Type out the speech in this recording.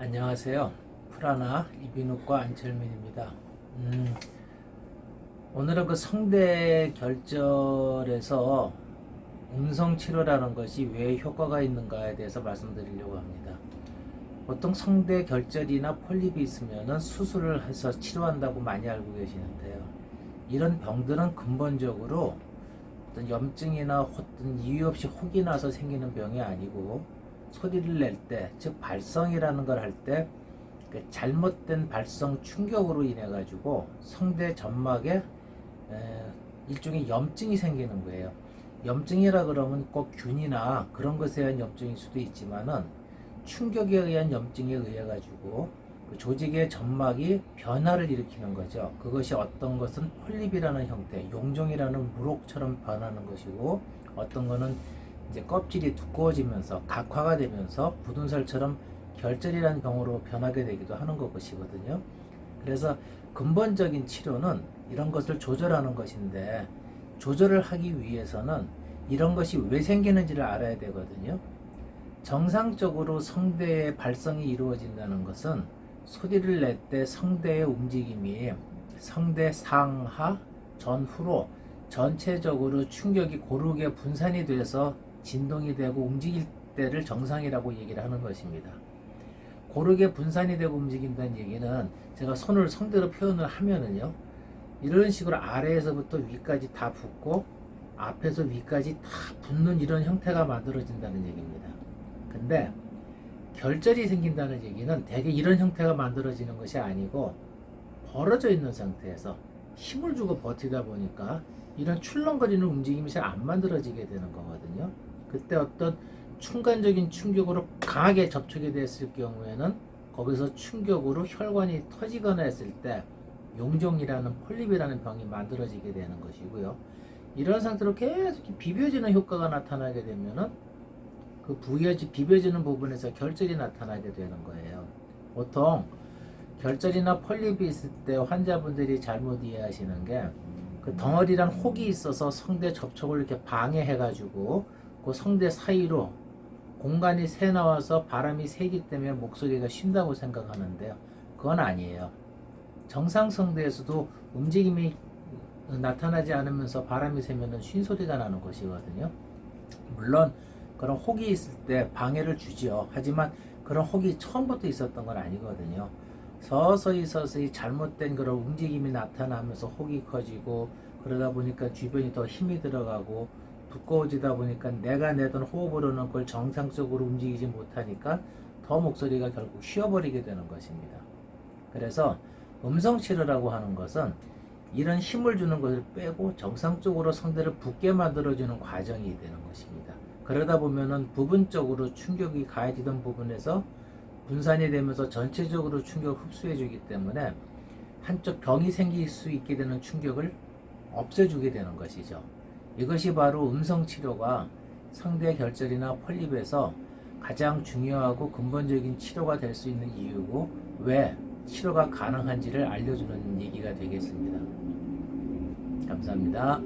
안녕하세요. 프라나 이비인후과 안철민입니다. 음, 오늘은 그 성대 결절에서 음성 치료라는 것이 왜 효과가 있는가에 대해서 말씀드리려고 합니다. 보통 성대 결절이나 폴립이 있으면 수술을 해서 치료한다고 많이 알고 계시는데요. 이런 병들은 근본적으로 어떤 염증이나 어떤 이유 없이 혹이 나서 생기는 병이 아니고 소리를 낼 때, 즉 발성이라는 걸 할때그 잘못된 발성 충격으로 인해 가지고 성대 점막에 에, 일종의 염증이 생기는 거예요. 염증이라 그러면 꼭 균이나 그런 것에 의한 염증일 수도 있지만은 충격에 의한 염증에 의해 가지고 그 조직의 점막이 변화를 일으키는 거죠. 그것이 어떤 것은 폴립이라는 형태, 용종이라는 무록처럼 변하는 것이고 어떤 거는 이제 껍질이 두꺼워지면서 각화가 되면서 부둔살처럼 결절이라는 병으로 변하게 되기도 하는 것이거든요. 그래서 근본적인 치료는 이런 것을 조절하는 것인데 조절을 하기 위해서는 이런 것이 왜 생기는지를 알아야 되거든요. 정상적으로 성대의 발성이 이루어진다는 것은 소리를 낼 때 성대의 움직임이 성대 상하 전후로 전체적으로 충격이 고르게 분산이 돼서 진동이 되고 움직일 때를 정상이라고 얘기를 하는 것입니다. 고르게 분산이 되고 움직인다는 얘기는 제가 손을 성대로 표현을 하면은요 이런 식으로 아래에서부터 위까지 다 붓고 앞에서 위까지 다 붓는 이런 형태가 만들어진다는 얘기입니다. 근데 결절이 생긴다는 얘기는 대개 이런 형태가 만들어지는 것이 아니고 벌어져 있는 상태에서 힘을 주고 버티다 보니까 이런 출렁거리는 움직임이 잘 안 만들어지게 되는 거거든요. 그때 어떤 순간적인 충격으로 강하게 접촉이 됐을 경우에는 거기서 충격으로 혈관이 터지거나 했을 때 용종이라는 폴립이라는 병이 만들어지게 되는 것이고요. 이런 상태로 계속 비벼지는 효과가 나타나게 되면은 그 부여지 비벼지는 부분에서 결절이 나타나게 되는 거예요. 보통 결절이나 폴립이 있을 때 환자분들이 잘못 이해하시는 게 그 덩어리랑 혹이 있어서 성대 접촉을 이렇게 방해해가지고 그 성대 사이로 공간이 새 나와서 바람이 새기 때문에 목소리가 쉰다고 생각하는데요. 그건 아니에요. 정상 성대에서도 움직임이 나타나지 않으면서 바람이 새면은 쉰 소리가 나는 것이거든요. 물론 그런 혹이 있을 때 방해를 주지요. 하지만 그런 혹이 처음부터 있었던 건 아니거든요. 서서히 서서히 잘못된 그런 움직임이 나타나면서 혹이 커지고 그러다 보니까 주변이 더 힘이 들어가고 두꺼워지다 보니까 내가 내던 호흡으로는 그걸 정상적으로 움직이지 못하니까 더 목소리가 결국 쉬어버리게 되는 것입니다. 그래서 음성 치료라고 하는 것은 이런 힘을 주는 것을 빼고 정상적으로 성대를 붓게 만들어주는 과정이 되는 것입니다. 그러다 보면은 부분적으로 충격이 가해지던 부분에서 분산이 되면서 전체적으로 충격을 흡수해 주기 때문에 한쪽 병이 생길 수 있게 되는 충격을 없애주게 되는 것이죠. 이것이 바로 음성 치료가 상대 결절이나 폴립에서 가장 중요하고 근본적인 치료가 될 수 있는 이유고 왜 치료가 가능한지를 알려주는 얘기가 되겠습니다. 감사합니다.